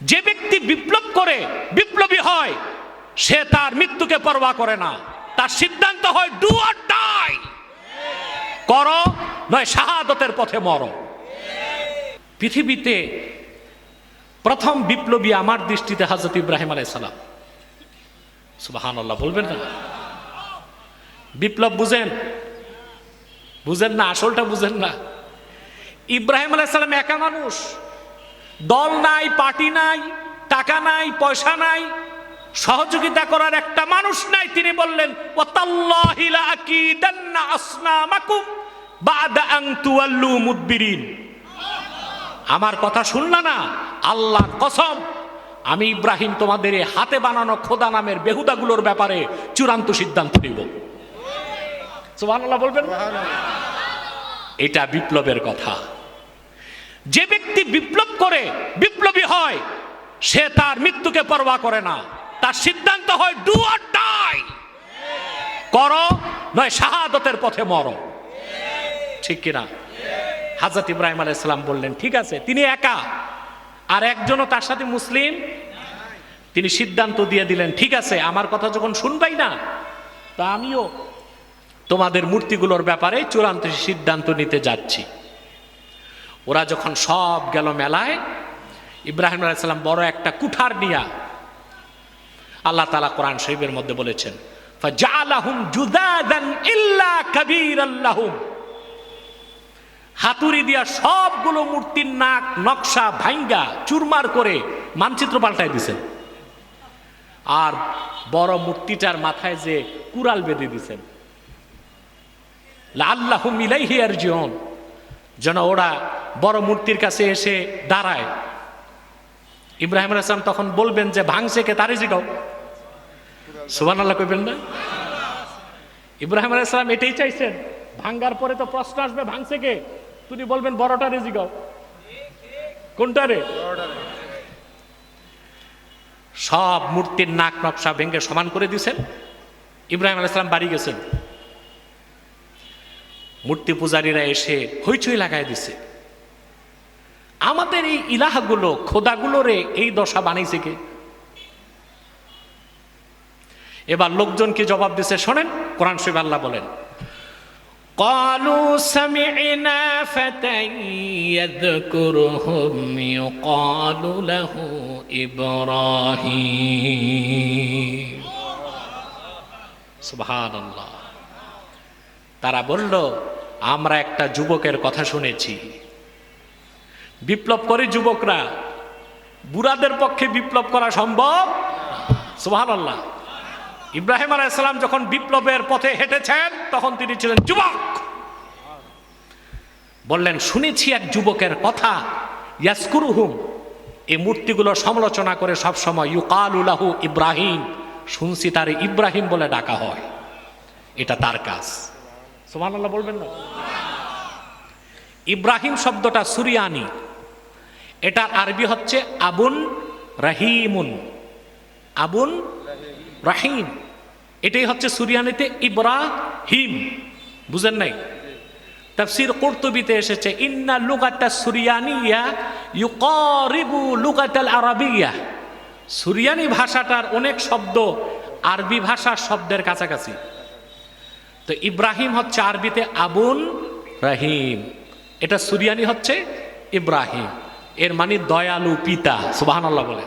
যে ব্যক্তি বিপ্লব করে, বিপ্লবী হয়, সে তার মৃত্যুকে পরোয়া করে না। তার সিদ্ধান্ত হয় ডু অর ডাই করো, নয়, শাহাদতের পথে মরো। পৃথিবীতে প্রথম বিপ্লবী আমার দৃষ্টিতে হজরত ইব্রাহিম আলাইসালাম সুবাহান আল্লাহ বলবেন না বিপ্লব বুঝেন? বুঝেন না, আসলটা বুঝেন না। ইব্রাহিম আলাইসালাম একা মানুষ। দল নাই পার্টি নাই টাকা নাই পয়সা নাই সহযোগিতা করার একটা মানুষ নাই তিনি বললেন আমার কথা শুনলা না? আল্লাহ কসম আমি ইব্রাহিম তোমাদের হাতে বানানো খোদা নামের বেহুদাগুলোর ব্যাপারে চূড়ান্ত সিদ্ধান্ত নিব। সুবহানাল্লাহ বলবেন এটা বিপ্লবের কথা। যে ব্যক্তি বিপ্লব করে, বিপ্লবী হয়, সে তার মৃত্যুকে পরোয়া করে না। তার সিদ্ধান্ত হয় ডু অর ডাই করো, নয়, শাহাদতের পথে মরো। ঠিক কিনা? হাজরত ইব্রাহিম আলাইসালাম বললেন, ঠিক আছে, তিনি একা। আর একজনও তার সাথে মুসলিম? তিনি সিদ্ধান্ত দিয়ে দিলেন, ঠিক আছে, আমার কথা যখন শুনবাই না, তা আমিও তোমাদের মূর্তিগুলোর ব্যাপারে চূড়ান্ত সিদ্ধান্ত নিতে যাচ্ছি। ওরা যখন সব গেল মেলায়, ইব্রাহিম আলাইসাল্লাম বড় একটা কুঠার নিয়া আল্লাহ তালা কোরআন শরীফের মধ্যে বলেছেন হাতুড়ি দিয়া সবগুলো মূর্তির নাক, নকশা ভাঙ্গা চুরমার করে মানচিত্র পাল্টাই দিছেন আর বড় মূর্তিটার মাথায় যে কুড়াল বেঁধে দিছেন। আল্লাহ মিলাইহি আর জীবন যেন ওরা বড় মূর্তির কাছে এসে দাঁড়ায়। ইব্রাহিম আসলাম তখন বলবেন যে, ভাঙছে কে? তারে জিগাও। সুবান আল্লাহ কইবেন না? ইব্রাহিম আলাইসালাম এটাই চাইছেন। ভাঙ্গার পরে তো প্রশ্ন আসবে, ভাঙছে কে? তুমি বলবেন বড়টা রে জিগাও। কোনটা রে সব মূর্তির নাক নকশা ভেঙে সমান করে দিয়েছেন। ইব্রাহিম আলাইসালাম বাড়ি গেছেন। মূর্তি পূজারীরা এসে হইচই লাগাই দিছে। আমাদের এই ইলাহাগুলো খোদাগুলোরে এই দশা বানাইছে কে এবার লোকজন কি জবাব দিছে শোনেন কোরআন শরীফ আল্লাহ বলেন قالوا سمعنا فتى يذكرهم يقال له إبراهيم سبحان الله তারা বলল আমরা একটা যুবকের কথা শুনেছি বিপ্লব করে যুবকরা। বুড়াদের পক্ষে বিপ্লব করা সম্ভব? সুহান আল্লাহ ইব্রাহিম আলাইসালাম যখন বিপ্লবের পথে হেঁটেছেন, তখন তিনি ছিলেন যুবক। বললেন, শুনেছি এক যুবকের কথা ইয়াসকুরুহুম এই মূর্তিগুলো সমালোচনা করে সবসময় ইউকালুলাহু ইব্রাহিম, শুনছি তার ইব্রাহিম বলে ডাকা হয়। এটা তার কাজ। সোমান আল্লাহ বলবেন না? ইব্রাহিম শব্দটা সুরিয়ানি। এটার আরবি হচ্ছে আবুন রাহিমুন। আবুন রাহিম। এটাই হচ্ছে সুরিয়ানিতে ইব্রাহিম। বুঝেন নাই? তাফসির কর্তবিতে এসেছে, ইন্না লুগাতা সুরিয়ানিয়া ইউকারিবু লুগাতাল আরাবিয়া। সুরিয়ানি ভাষাটার অনেক শব্দ আরবি ভাষার শব্দের কাছাকাছি। তো ইব্রাহিম হচ্ছে আরবিতে আবুন রাহিম। এটা সুরিয়ানি হচ্ছে ইব্রাহিম। এর মানে দয়ালু পিতা সুবাহান আল্লাহ বলে।